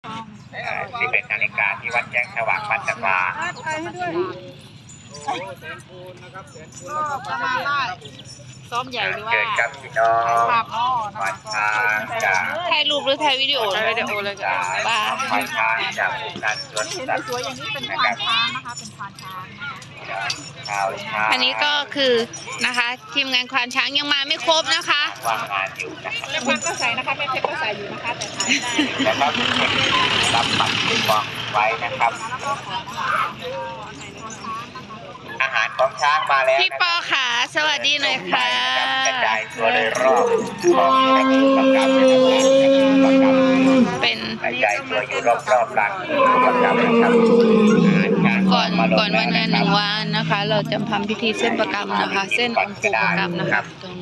11นาฬิกาที่วัดแจ้งสว่างปัตตวาใครให้ด้วยโอ้แสนคูณนะครับแสนคูณก็แล้วก็ประมาณได้ซ้อมใหญ่หรือว่าเกิดกับพี่น้องภาพอ้อนะวัคะนช้างจากถ่ายรูปหรือถ่ายวิดีโอถ่ายวิดีโอเลยจ้ะบ้าวันช้างจากองค์การสวนเห็นสัตว์สวยๆอย่างนี้เป็นควานช้างนะคะเป็นควานช้างนะคะชาวช้าง อันนี้ก็คือนะคะทีมงานควานช้างยังมาไม่ครบนะคะว่างงานอยู่นะครับแม่พันก็ใส่นะคะแม่เพชรก็ใส่อยู่นะคะแต่ถ่ายไม่ได้นะครับทุกคนรับบัตรคิวบอกไว้นะครับแล้วก็ของอาหารของช้างนะคะอาหารของช้างมาแล้วพี่ปอขาสวัสดีหน่อยค่ะกระจายตัวโดยรอบของนักประกาศประกาศเป็นกระจายตัวอยู่รอบๆร้านประกาศนะครับอาหารช้าง ก่อนมาลก่อนวันงานหนึ่งวันนะคะ เราจะทำพิธีเส้นประกรรมนะคะ เส้นองค์ปู่ประกรรมนะคะตรง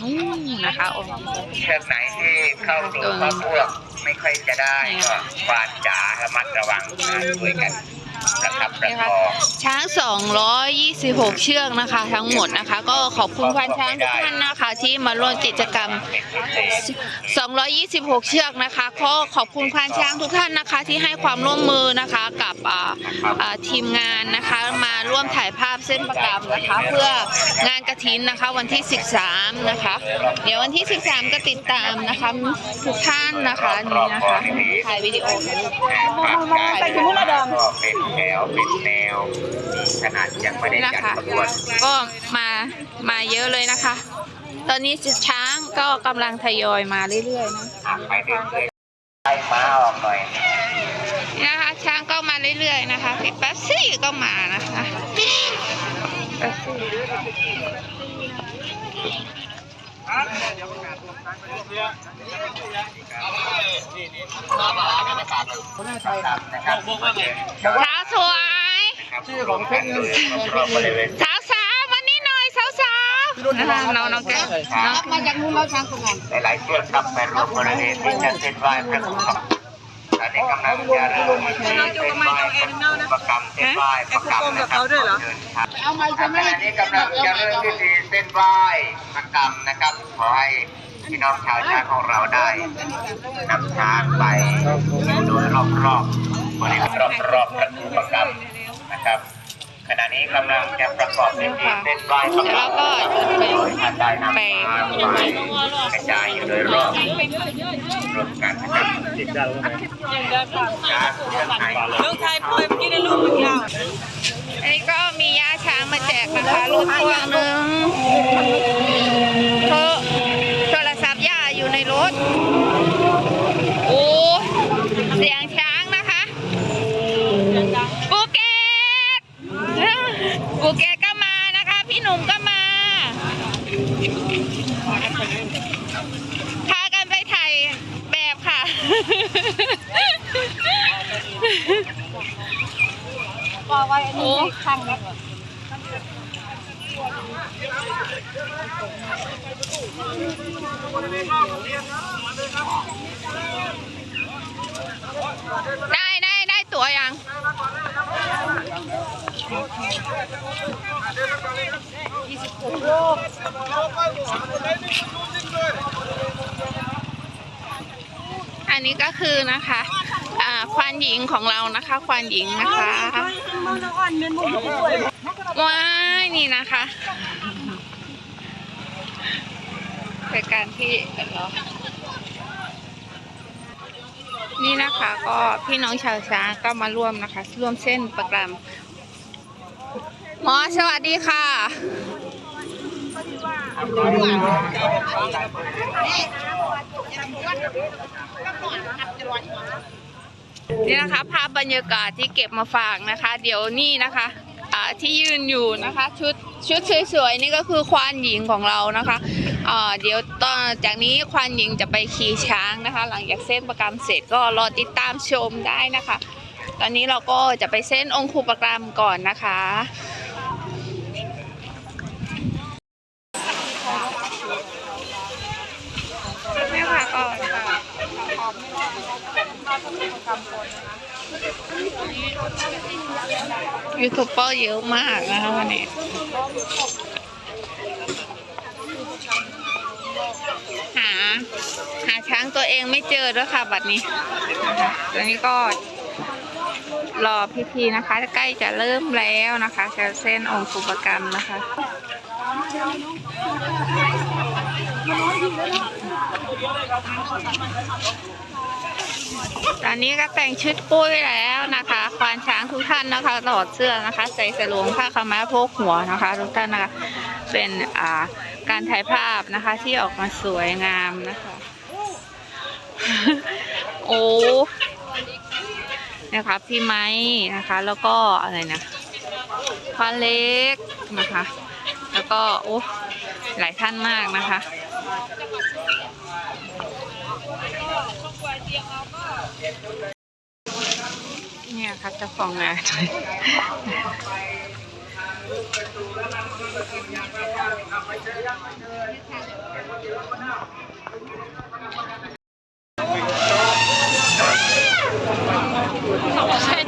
นู้นนะคะองค์เชือกไหนที่เข้าสู่พระพวกไม่ค่อยจะได้ก็ควานจ๋าระมัดระวังนะช่วยกัน นะครับประคองช้าง 226 เชือกนะคะ ทั้งหมดนะคะ ก็ขอบคุณควานช้างทุกท่านนะคะ ที่มาร่วมกิจกรรม 226 เชือกนะคะก็ขอบคุณควานช้างทุกท่านนะคะ ที่ให้ความร่วมมือนะคะกับอ่าทีมงานนะคะมาร่วมถ่ายภาพเส้นประกรรมนะคะ เพื่องานกระถินนะคะวันที่ 13 นะคะ เดี๋ยววันที่ 13 ก็ติดตามนะคะทุกท่านนะคะนี่นะคะถ่ายวิดีโอค่ะลูกใส่ถุมือดำก็เป็นแถวเป็นแนวขนาดยังไม่ได้นี่นะจัดคะ ขบวนก็มามาเยอะเลยนะคะ ตอนนี้ช้างก็กำลังทยอยมาเรื่อยๆนะ อะไปเรื่อยๆไล่ม้าออกหน่อยนี่นะคะช้างก็มาเรื่อยๆนะคะพี่แป๊บซี่ก็มานะคะแป๊บซี่ นะครับนะครับสาวสวยชื่อของเพชรรอบๆบริเวณสาวสาวๆมานี่หน่อยสาวสาวๆนะคะน้องน้องแก้วน้องมาจากนู้นเราช้างตรงนั้นหลายๆเชือกครับไปรวมบริเวณที่จะเส้นไหว้พระพุทธ ตอนนี้กำลังจะเริ่มเป็นไหว้พระพุทธประกรรมเส้นไหว้ประกรรมนะครับเชิญครับเอามาขณะนี้กำลังจะเริ่มพิธีเส้นไหว้ประกรรมนะครับขอให้พี่น้องชาวช้างของเราได้นำช้างไปโดยรอบๆบริเวณรอบๆประตูประกรรมนะครับ ขณะนี้กำลังจะประกอบพิธีเส้นไหว้ประแล้วก็จะไปท่านได้นำไปกระจายอยู่โดยรอบรวมกันนะครับช้างเชือกไหนลูกชายป่วยเมื่อกี้ได้ลูกมันยาวอันนี้ก็มียาช้างมาแจกนะคะรถพ่วงหนึ่งโทรโทรศัพท์ย่าอยู่ในรถ โอ้เสียงช้างนะคะปูเกตปูเกตก็มานะคะ พี่หนุ่มก็มาพากันไปถ่ายแบบค่ะ ก็ไว้อันนี้ให้ข้างนี้ได้ได้ได้ตั๋วยัง อันนี้ก็คือนะคะ ควานหญิงของเรานะคะ ควานหญิงนะคะว้ายนี่นะคะเป็นการที่นี่นะคะก็พี่น้องชาวช้างก็มาร่วมนะคะ ร่วมเส้นประกรมหมอสวัสดีค่ะ นี่นะคะ ภาพบรรยากาศที่เก็บมาฝากนะคะ เดี๋ยวนี่นะคะที่ยืนอยู่นะคะชุดชุดสวยๆนี่ก็คือควานหญิงของเรานะคะเดี๋ยวตอนจากนี้ควานหญิงจะไปขี่ช้างนะคะ หลังจากเส้นประกรรมเสร็จก็รอติดตามชมได้นะคะ ตอนนี้เราก็จะไปเส้นองคูประกรรมก่อนนะคะนี่ค่ะก็ ยูทูบเบอร์เยอะมากนะคะวันนี้หา หาช้างตัวเองไม่เจอแล้วยค่ะบัดนี้นะคะตอนนี้ก็รอพิธีนะคะ ใกล้จะเริ่มแล้วนะคะจะเส้นองค์สุปกรรมนะคะ ตอนนี้ก็แต่งชุดปุ้ยแล้วนะคะ ควานช้างทุกท่านนะคะถอดเสื้อนะคะใส่สลวงผ้าขม้าโพกหัวนะคะ ทุกท่านนะคะเป็นอ่าการถ่ายภาพนะคะที่ออกมาสวยงามนะคะ โอ้นะคะพี่ไม้นะคะ แล้วก็อะไรนะควานเล็กนะคะ แล้วก็โอ้หลายท่านมากนะคะ เนี่ยค่ะเจ้าของงานใช่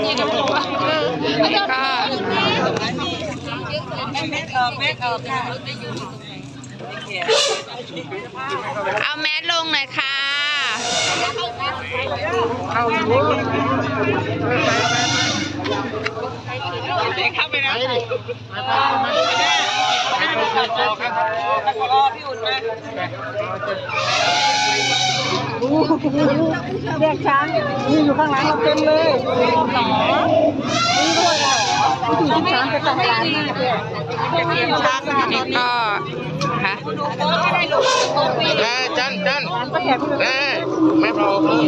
นี่ก็บอกว่าเออนี่ก็เอาแมสลงหน่อยค่ะ เข้าไปนะพี่อุ่นมาแยกช้างนี่อยู่ข้างหลังเราเต็มเลยหนอนี่ด้วยเหรอนี่ช้างไปทำการนี่เตรียมช้าง นะคะนะจันจันเออไม่เอาออกเลย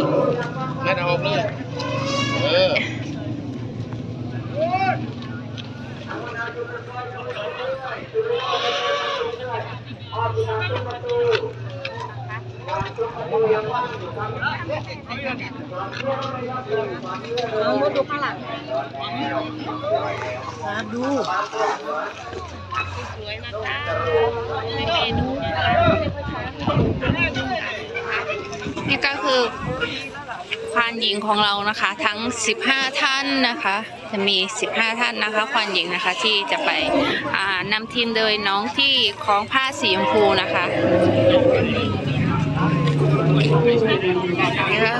ไม่เอาออกเลยเออ เอามดดูข้างหลังดูนี่ก็คือควานหญิงของเรานะคะ ทั้ง 15 ท่านนะคะ จะมี 15 ท่านนะคะ ควานหญิงนะคะที่จะไปนำทีมโดยน้องที่คล้องผ้าสีชมพูนะคะ นี่ค่ะ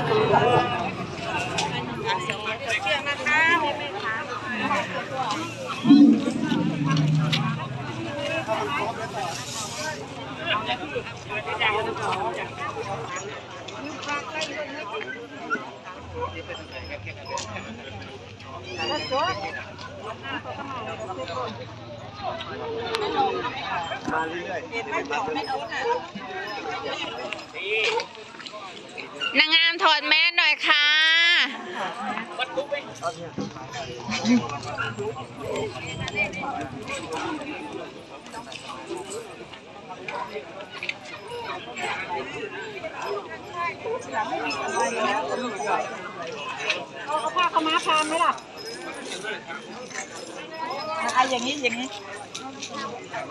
มาเรื่อยๆ นางงามถอดแมสหน่อยค่ะ เอาเอาผ้าขาวม้าพามไหมล่ะเอาอย่างนี้อย่างนี้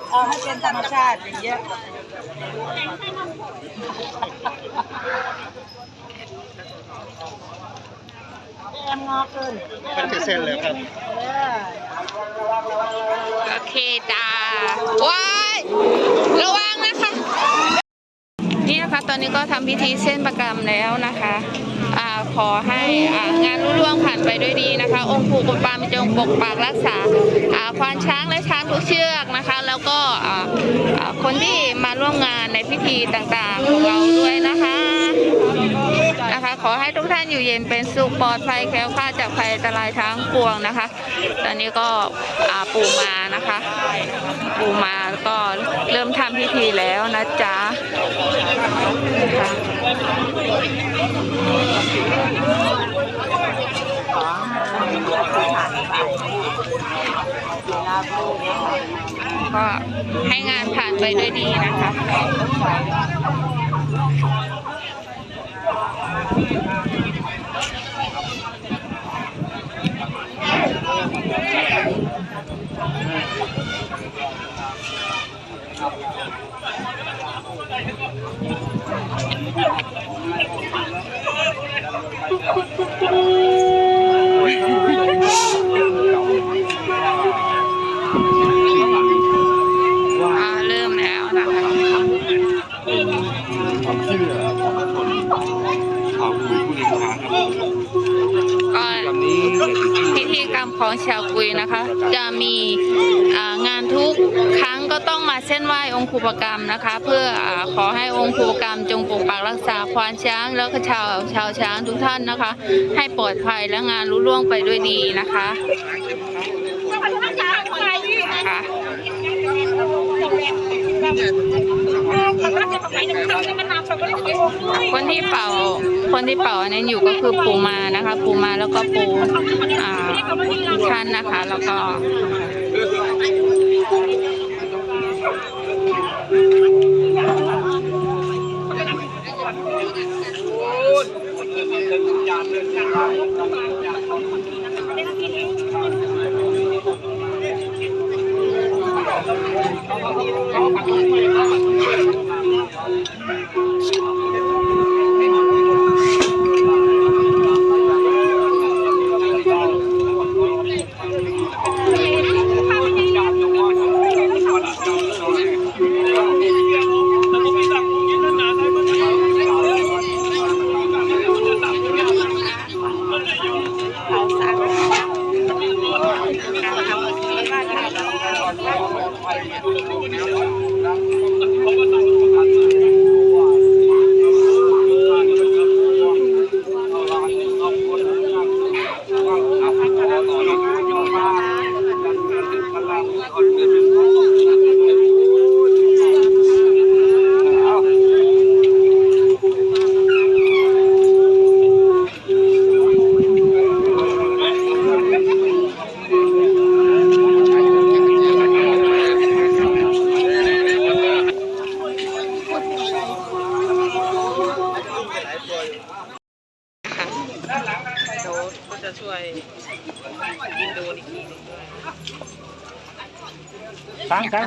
เอาให้เป็นธรรมชาติอย่างเงี้ยแอมงอเกินเป็นเส้นเลยครับเออโอเคจ้าว้ายระวังนะคะ นี่นะคะ ตอนนี้ก็ทำพิธีเส้นประกรรมแล้วนะคะอ่าขอให้อ่างานรุ่ร่วงผ่านไปด้วยดีนะคะ องค์ปู่กปามจงปกปักรักษาอ่าควานช้างและช้างทุกเชือกนะคะ แล้วก็อ่าคนที่มาร่วมงานในพิธีต่างๆของเราด้วยนะคะ ขอให้ทุกท่านอยู่เย็นเป็นสุขปลอดภัยแคล้วคลาดจากภัยอันตรายทั้งปวงนะคะ ตอนนี้ก็ปู่มานะคะ ปู่มาก็เริ่มทำพิธีแล้วนะจ๊ะนะคะก็ให้งานผ่านไปด้วยดีนะคะ Thank you. ค์ครูปกรรมนะคะ เพื่อขอให้องค์ครูปกรรมจงปกปักรักษาควานช้าง แล้วก็ชาวชาวช้างทุกท่านนะคะ ให้ปลอดภัยและงานรุ่ล่วงไปด้วยดีนะคะค่ะคนที่เป่า คนที่เป่าอันนั้อยู่ก็คือปูมานะคะ ปูมาแล้วก็ปูอ่าท่านนะคะ แล้วก็ ก็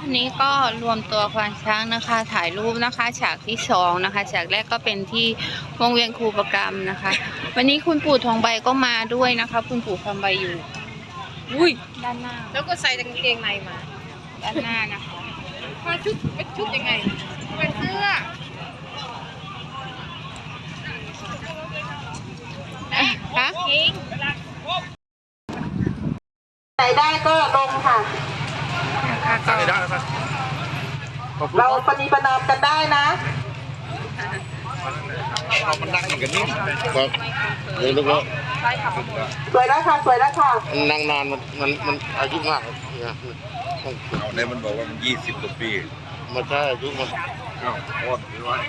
อันนี้ก็รวมตัวควานช้างนะคะ ถ่ายรูปนะคะ ฉากที่สองนะคะ ฉากแรกก็เป็นที่วงเวียนครูประกรรมนะคะ วันนี้คุณปู่ทองใบก็มาด้วยนะคะ คุณปู่ทองใบอยู่ อุ้ยด้านหน้า แล้วก็ใส่กางเกงในมา ด้านหน้านะคะมาชุดเป็นชุดยังไงเป็นเสื้อ คะไหนได้ก็ลงค่ะ สั่งได้ครับขอบคุณเราปฏิประนอมกันได้นะ เรามันนั่งกันนิ่มครับเดี๋ยวแล้วสวยแล้วค่ะสวยแล้วค่ะ นั่งนานมันมันมันอายุมากครับเนี่ยต้องเอาเนี่ยมันบอกว่ามันยี่สิบกว่าปีมาใช่อายุมันอ้าวโคตรร้อย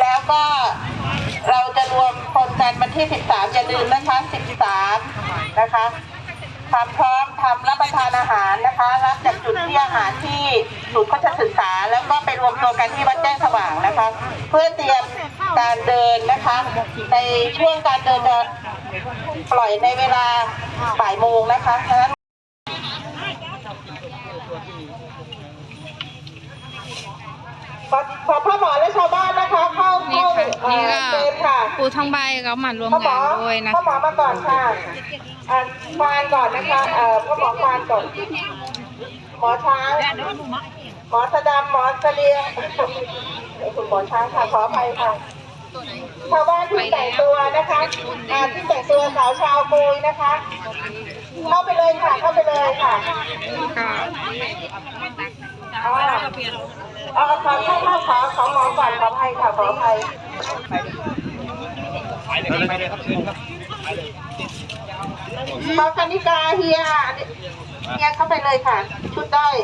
แล้วก็เราจะรวมคนกันวันที่ 13 อย่าลืมนะคะ 13 นะคะความพร้อมทำรับประทานอาหารนะคะ รับจากจุดที่อาหารที่ศูนย์โฆษศึกษา แล้วก็ไปรวมตัวกันที่วัดแจ้งสว่างนะคะ เพื่อเตรียมการเดินนะคะ ในช่วงการเดินจะปล่อยในเวลาบ่ายโมงนะคะฉะนั้น ขอขอพ่อหมอและชาวบ้านนะคะเข้านี่เข้าค่ะ เอ่นี่อก็เฟรมค่ะปู่ทองใบก็มาร่วมพ่อหมงาอนด้วยนะพ่อหมอคะมาก่อนค่ะอ่าควานก่อนนะคะเอ่อพ่อหมอควานก่อนหมอช้างหมอสะดำหมอเสลียงคุณหมอช้างค่ะขออภัยค่ะชาวบ้านที่แต่งตัวนะคะอ่าที่แต่งตัวสาวชาวกุยนะคะเข้าไปเลยค่ะเข้าไปเลยค่ะค่ะอ๋ ออ๋อขอขอขอขอขอหมอก่อนขออภัยค่ะขออภัยหมอคณิกาเฮียเฮียเข้าไปเลยค่ะ ชุดด้อย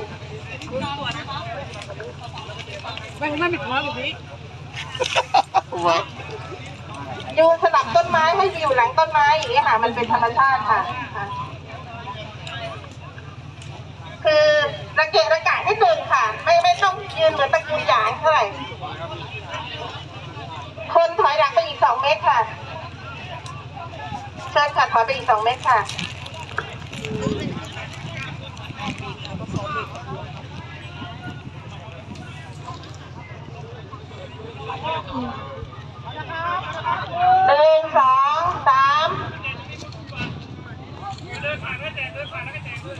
อยู่สนับต้นไม้ให้อยู่หลังต้นไม้อย่างนี้ค่ะ มันเป็นธรรมชาติค่ะค่ะ นึ่งค่ะ ไม่ไม่ต้องยืนเหมือนตะกี้จางเท่าไหร่ คนถอยหลังไปอีกสองเมตรค่ะ เชิญค่ะถอยไปอีกสองเมตรค่ะ หนึ่งสองสามเดินผ่านก็แจกเดินผ่านก็แจกด้ว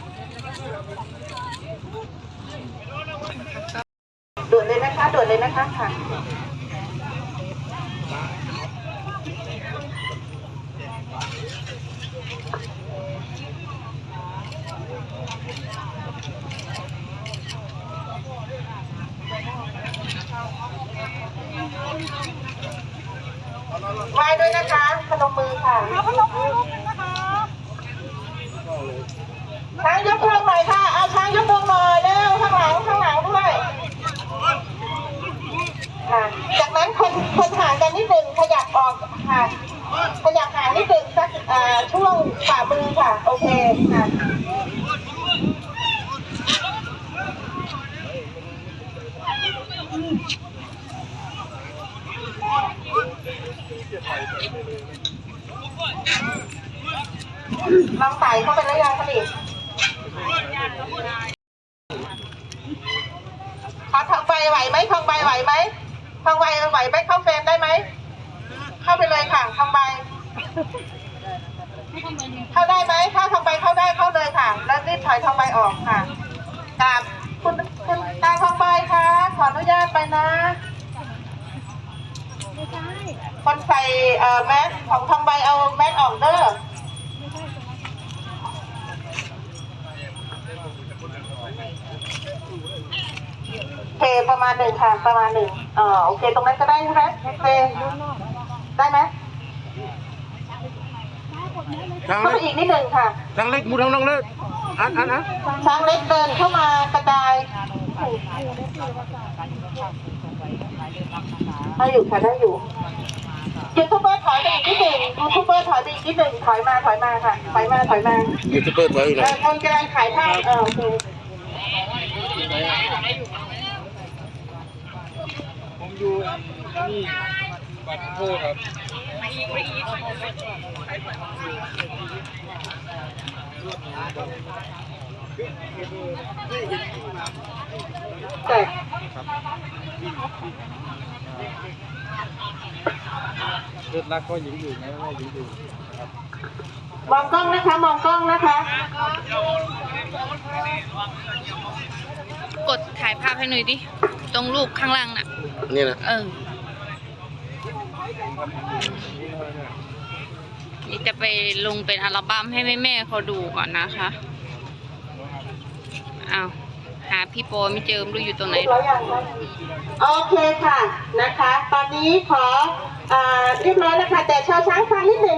นะคะด่วนเลยนะคะค่ะไหว้ด้วยนะคะพนมมือค่ะพนมมือนะคะช้างยกพวงหน่อยค่ะเอาช้างยกพวงหน่อยเร็วข้างหลังข้างหลังด้วย ค่ะ จากนั้นคนคนห่างกันนิดหนึ่งขยับออกค่ะขยับห่างนิดหนึ่งสักช่วงฝ่ามือค่ะ โอเคค่ะลองใส่เข้าไปแล้วยังคะดิขอทองใบไหวไหมทองใบไหวไหม ทองใบไหวไหมเข้าเฟรมได้ไหม เข้าไปเลยค่ะทองใบเข้าได้ไหม ถ้าทองใบเข้าได้เข้าเลยค่ะ แล้วรีบถอยทองใบออกค่ะกราบคุณคุณตาทองใบคะขออนุญาตไปนะคนใส่เอ่อแมสของทองใบเอาแมสออกเด้อโอเคประมาณหนึ่งค่ะ ประมาณหนึ่ง เออโอเคตรงนั้นก็ได้ใช่ไหมโอเคได้ไหมทางเข้าเล็ไปกอีกนิดหนึ่งค่ะทางเล็กมูทางน้องเล็กอันอันอันช้างเล็กเดินเข้ามากระจายได้อยู่ค่ะได้อยู่ยูทูบเบอร์ถอยไปอีกนิดหนึ่งยูทูบเบอร์ถอยไปอีกนิดหนึ่งถอยมาถอยมาค่ะถอยมาถอยมายูทูบเบอร์ถอยอยู่ไหนเออคนกำลังขายภาพเออโอเค อยู่นี่บัตรโทษครับแต่เลือดรักก็ยังอยู่นะว่ายังอยู่มองกล้องนะคะ มองกล้องนะคะ กดถ่ายภาพให้หน่อยดิ ตรงรูปข้างล่างน่ะ นี่นะเออนี่จะไปลงเป็นอัลบั้มให้แม่ๆเขาดูก่อนนะคะอ้าวหาพี่โปไม่เจอไม่รู้อยู่ตรงไหนเรียบร้อยยังคะโอเคค่ะนะคะ ตอนนี้ขออ่าเรียบร้อยแล้วค่ะแต่ชอช้างฟังนิดหนึ่ง